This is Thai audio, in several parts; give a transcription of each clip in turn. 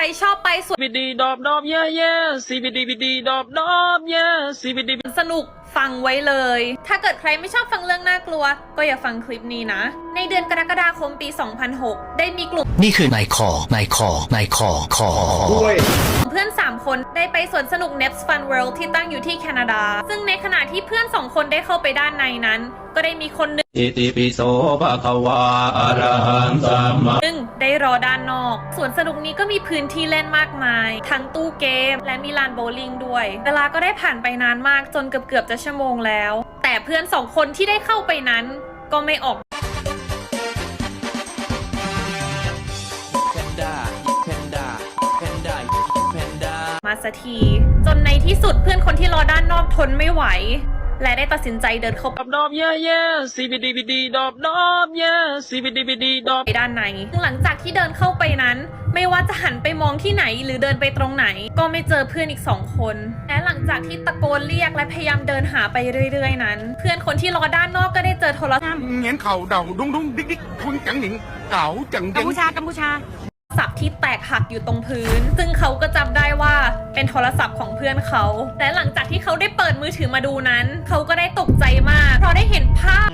รชอบไปสวน CBD ดอบดอบเย่เย่ CBD BD ดอบดอบเย่ CBD สนุกฟังไว้เลย ถ้าเกิดใครไม่ชอบฟังเรื่องน่ากลัว ก็อย่าฟังคลิปนี้นะ ในเดือนกรกฎาคมปี 2006 ได้มีกลุ่มนี่คือนายคอนายคอนายคอคอเพื่อน 3 คนได้ไปสวนสนุก Neps Fun World ที่ตั้งอยู่ที่แคนาดา ซึ่งในขณะที่เพื่อน 2 คนได้เข้าไปด้านในนั้น ก็ได้มีคนหนึ่งอิติปิโสภะคะวาอะระหังสัมมาซึ่งได้รอด้านนอก สวนสนุกนี้ก็มีพื้นที่เล่นมากมาย ทั้งตู้เกม และมีลานโบว์ลิ่งด้วย เวลาก็ได้ผ่านไปนานมากจนเกือบเกือบๆจะชั่วโมงแล้ว แต่เพื่อนสองคนที่ได้เข้าไปนั้นก็ไม่ออก มาสักที จนในที่สุดเพื่อนคนที่รอด้านนอกทนไม่ไหว และได้ตัดสินใจเดินเข้าดอบดอบเย่เย่ CBD BD ดอบดอบเย่ CBD BD ดอบไปด้านในซึ่งหลังจากที่เดินเข้าไปนั้น ไม่ว่าจะหันไปมองที่ไหนหรือเดินไปตรงไหน ก็ไม่เจอเพื่อนอีกสองคน และหลังจากที่ตะโกนเรียกและพยายามเดินหาไปเรื่อย ๆ นั้น เพื่อนคนที่รอด้านนอกก็ได้เจอโทรศัพท์ เงี้ยนเข่าเดาดุ้งดุ้งดิ๊กดิ๊กคุณจังหนิงเก๋าจังกัเด้มงพูชากัมพูชาที่แต แตกหักอยู่ตรงพื้น ซึ่งเขาก็จำได้ว่าเป็นโทรศัพท์ของเพื่อนเขา แต่หลังจากที่เขาได้เปิดมือถือมาดูนั้น เขาก็ได้ตกใจมาก เพราะได้เห็นภาพ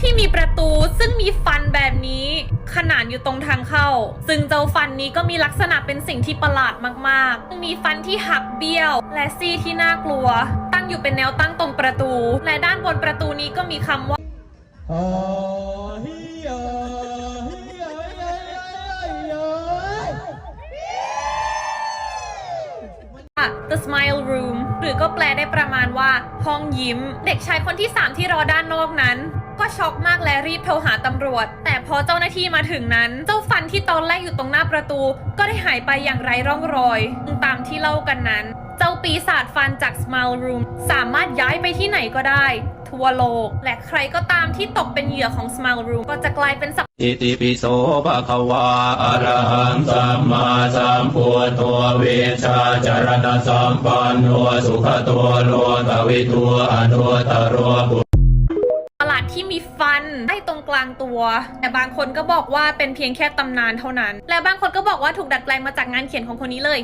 ที่มีประตูซึ่งมีฟันแบบนี้ขนานอยู่ตรงทางเข้า ซึ่งเจ้าฟันนี้ก็มีลักษณะเป็นสิ่งที่ประหลาดมากๆ มีฟันที่หักเบี้ยว และซี่ที่น่ากลัว ตั้งอยู่เป็นแนวตั้งตรงประตู และด้านบนประตูนี้ก็มีคำว่า The Smile Room หรือก็แปลได้ประมาณว่า ห้องยิ้ม เด็กชายคนที่ 3 ที่รอด้านนอกนั้น ก็ช็อกมากและรีบโทรหาตำรวจ แต่พอเจ้าหน้าที่มาถึงนั้น เจ้าฟันที่ตอนแรกอยู่ตรงหน้าประตู ก็ได้หายไปอย่างไร้ร่องรอย ตามที่เล่ากันนั้น เจ้าปีศาจฟันจาก Smile Room สามารถย้ายไปที่ไหนก็ได้ ทั่วโลก และใครก็ตามที่ตกเป็นเหยื่อของ Smile Room ก็จะกลายเป็นสัตว์อิติปิโสภะคะวาอะระหังสัมมาสัมพุทโธเวชาจารณะสัมปันโนสุขโตโลกวิทูอนุตตโรปุประหลาดที่มีฟันได้ตรงกลางตัว แต่บางคนก็บอกว่าเป็นเพียงแค่ตำนานเท่านั้น และบางคนก็บอกว่าถูกดัดแปลงมาจากงานเขียนของคนนี้เลย